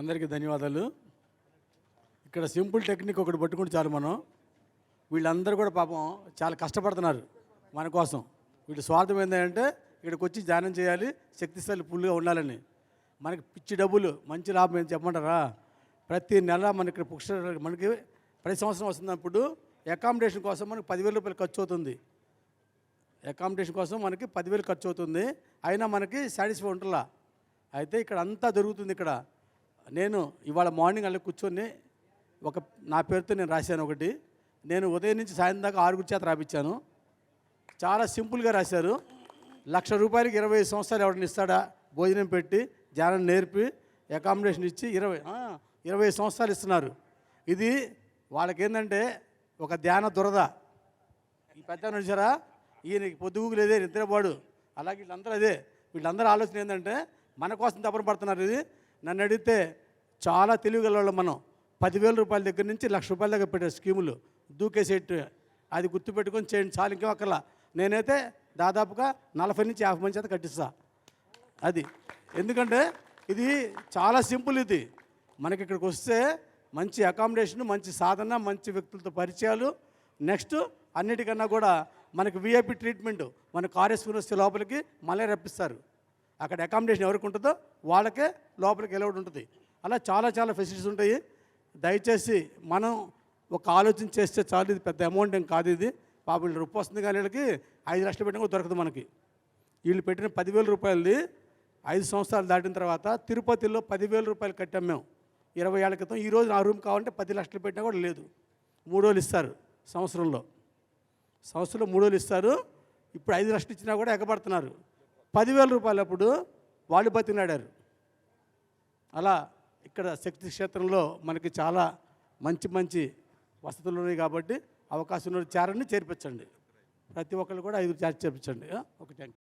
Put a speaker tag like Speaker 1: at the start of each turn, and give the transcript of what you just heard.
Speaker 1: అందరికీ ధన్యవాదాలు. ఇక్కడ సింపుల్ టెక్నిక్ ఒకటి పట్టుకుంటే చాలు మనం. వీళ్ళందరూ కూడా పాపం చాలా కష్టపడుతున్నారు మన కోసం. వీళ్ళ స్వార్థం ఏంటంటే ఇక్కడికి వచ్చి ధ్యానం చేయాలి శక్తిశాలి ఫుల్గా ఉండాలని. మనకి పిచ్చి డబ్బులు మంచి లాభం ఏం చెప్పమంటారా? ప్రతి నెల మనకి పుక్ష మనకి ప్రతి సంవత్సరం వస్తున్నప్పుడు అకామిడేషన్ కోసం మనకి పదివేల రూపాయలు ఖర్చు అవుతుంది. అకామిడేషన్ కోసం మనకి పదివేలు ఖర్చు అవుతుంది. అయినా మనకి సాటిస్ఫై ఉంటలా. అయితే ఇక్కడ అంతా దొరుకుతుంది ఇక్కడ. నేను ఇవాళ మార్నింగ్ అలా కూర్చొని ఒక నా పేరుతో నేను రాశాను ఒకటి. నేను ఉదయం నుంచి సాయంత్రం దాకా ఆరుగురు చేత రాపించాను చాలా సింపుల్గా రాశారు. లక్ష రూపాయలకి ఇరవై సంవత్సరాలు ఎవరిని ఇస్తాడా? భోజనం పెట్టి ధ్యానం నేర్పి అకామిడేషన్ ఇచ్చి ఇరవై ఇరవై సంవత్సరాలు ఇస్తున్నారు. ఇది వాళ్ళకేంటంటే ఒక ధ్యాన దురద. ఈ పెద్ద నడిచారా ఈయనకి పొద్దుగు లేదే నిద్రపోడు. అలాగే వీళ్ళందరూ అదే. వీళ్ళందరూ ఆలోచన ఏంటంటే మన కోసం తపన పడుతున్నారు ఇది. నన్ను అడిగితే చాలా తెలివిగలవాళ్ళం మనం. పదివేల రూపాయల దగ్గర నుంచి లక్ష రూపాయల దగ్గర పెట్టే స్కీములు. దూకేసేట్టు. అది గుర్తుపెట్టుకొని చేయండి చాలు ఇంకేం నేనైతే దాదాపుగా నలభై నుంచి యాభై మంది చేత కట్టిస్తా. అది. ఎందుకంటే ఇది చాలా సింపుల్ ఇది. మనకి ఇక్కడికి వస్తే మంచి అకామిడేషన్ మంచి సాధన మంచి వ్యక్తులతో పరిచయాలు. నెక్స్ట్ అన్నిటికన్నా కూడా మనకి విఐపి ట్రీట్మెంట్. మన కార్యస్కూల్ వస్తే లోపలికి మళ్ళీ రప్పిస్తారు. అక్కడ అకామిడేషన్ ఎవరికి ఉంటుందో వాళ్ళకే లోపలికి వెళ్ళవడం ఉంటుంది. అలా చాలా చాలా ఫెసిలిటీస్ ఉంటాయి. దయచేసి మనం ఒక ఆలోచన చేస్తే చాలు ఇది పెద్ద అమౌంట్ ఏం కాదు ఇది. పాపం వీళ్ళు రూపాయి వస్తుంది కానీ వీళ్ళకి ఐదు లక్షలు పెట్టిన దొరకదు మనకి. వీళ్ళు పెట్టిన పదివేల రూపాయలది ఐదు సంవత్సరాలు దాటిన తర్వాత తిరుపతిలో పదివేల రూపాయలు కట్టాం మేము. ఇరవై ఏళ్ళ క్రితం ఈరోజు ఆ నా రూమ్ కావాలంటే పది లక్షలు పెట్టినా కూడా లేదు. మూడు రోజులు ఇస్తారు సంవత్సరంలో. సంవత్సరంలో మూడు ఇస్తారు. ఇప్పుడు ఐదు లక్షలు ఇచ్చినా కూడా ఎగబడుతున్నారు. పదివేల రూపాయలు అప్పుడు వాళ్ళు బతినాడారు అలా ఇక్కడ శక్తి క్షేత్రంలో మనకి చాలా మంచి మంచి వసతులు ఉన్నాయి కాబట్టి అవకాశం ఉన్న చేరండి చేర్పించండి. ప్రతి ఒక్కరు కూడా ఐదు చార్జ్ చేర్పించండి. Okay thank